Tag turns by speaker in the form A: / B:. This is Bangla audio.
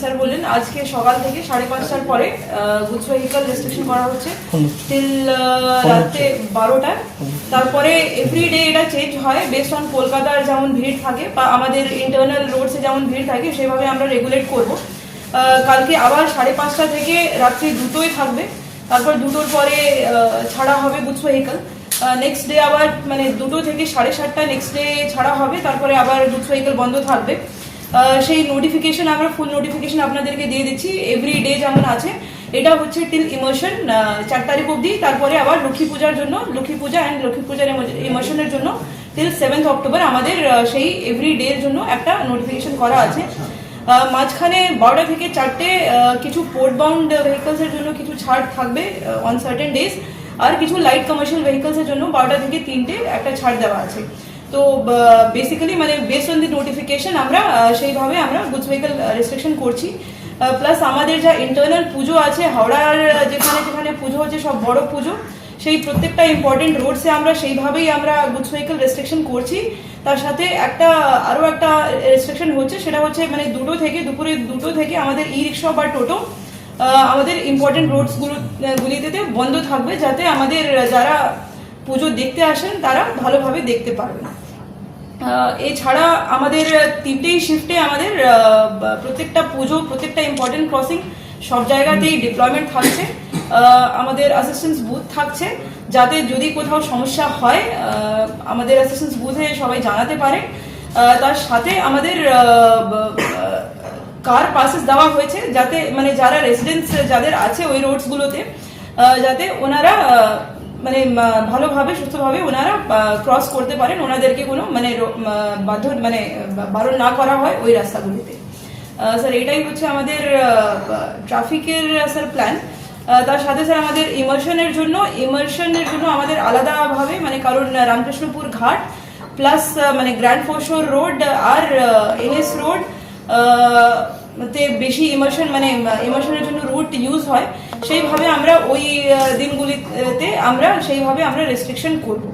A: স্যার বললেন আজকে সকাল থেকে সাড়ে পাঁচটার পরে গুডস ভেহিকল রেস্ট্রিকশন করা হচ্ছে। টিল রাতে বারোটায়। তারপরে এভরিডে এটা চেঞ্জ হয় বেস্ট অন কলকাতার যেমন ভিড় থাকে বা আমাদের ইন্টারনাল রোডসে যেমন ভিড় থাকে সেভাবে আমরা রেগুলেট করব। কালকে আবার সাড়ে পাঁচটা থেকে রাত্রি দুটোই থাকবে। তারপর দুটোর পরে ছাড়া হবে গুডস ভেহিকল নেক্সট ডে আবার মানে দুটো থেকে সাড়ে সাতটা নেক্সট ডে ছাড়া হবে। তারপরে আবার গুডস ভেহিকল বন্ধ থাকবে। সেই নোটিফিকেশন আমরা ফুল নোটিফিকেশন আপনাদেরকে দিয়ে দিচ্ছি। এভরি ডে যেমন আছে, এটা হচ্ছে টিল ইমোশন চার তারিখ অবধি। তারপরে আবার লক্ষ্মী পূজার জন্য, লক্ষ্মী পূজা অ্যান্ড লক্ষ্মী পূজার ইমোশনের জন্য টিল সেভেন্থ অক্টোবর আমাদের সেই এভরি ডে এর জন্য একটা নোটিফিকেশন করা আছে। মাঝখানে বারোটা থেকে চারটে কিছু পোর্ট বাউন্ড ভেহিকলস এর জন্য কিছু ছাড় থাকবে অন সার্টেন ডেজ আর কিছু লাইট কমার্শিয়াল ভেহিকলস এর জন্য বারোটা থেকে তিনটে একটা ছাড় দেওয়া আছে। তো বেসিক্যালি মানে বেসড অন দি নোটিফিকেশন আমরা সেইভাবে আমরা গুডস ভেহিকল রেস্ট্রিকশন করছি। প্লাস আমাদের যা ইন্টারনাল পুজো আছে, হাওড়ার যেখানে যেখানে পুজো হচ্ছে, সব বড় পুজো, সেই প্রত্যেকটা ইম্পর্টেন্ট রোডসে আমরা সেইভাবেই আমরা গুডস ভেহিকল রেস্ট্রিকশন করছি। তার সাথে একটা, আরও একটা রেস্ট্রিকশন হচ্ছে, সেটা হচ্ছে মানে দুটো থেকে, দুপুরে দুটো থেকে আমাদের ই রিক্সা বা টোটো আমাদের ইম্পর্টেন্ট রোডসগুলো গুলিতে বন্ধ থাকবে, যাতে আমাদের যারা পুজো দেখতে আসেন, তারা ভালোভাবে দেখতে পারবেন। এছাড়া আমাদের তিনটেই শিফটে আমাদের প্রত্যেকটা পুজো প্রত্যেকটা ইম্পর্টেন্ট ক্রসিং সব জায়গাতেই ডিপ্লয়মেন্ট থাকছে। আমাদের অ্যাসিস্ট্যান্স বুথ থাকছে। যাতে যদি কোথাও সমস্যা হয় আমাদের অ্যাসিস্ট্যান্স বুথে সবাই জানাতে পারে। তার সাথে আমাদের কার পাসেস দেওয়া হয়েছে। যাতে মানে যারা রেসিডেন্টস যাদের আছে ওই রোডসগুলোতে যাতে ওনারা মানে ভালোভাবে, সুস্থভাবে ওনারা ক্রস করতে পারেন। ওনাদেরকে কোনো মানে বাধ্য মানে বারণ না করা হয় ওই রাস্তাগুলিতে। স্যার, এটাই হচ্ছে আমাদের ট্রাফিকের স্যার প্ল্যান তার সাথে, স্যার, আমাদের ইমার্শনের জন্য ইমার্শনের জন্য আমাদের আলাদাভাবে মানে কারণ রামকৃষ্ণপুর ঘাট প্লাস মানে গ্র্যান্ড ফোর্শোর রোড আর এনএস রোড তে বেশি ইমোশন মানে ইমোশনের জন্য রুট ইউজ হয়। সেইভাবে আমরা ওই দিনগুলিতে আমরা সেইভাবে আমরা রেস্ট্রিকশন করব।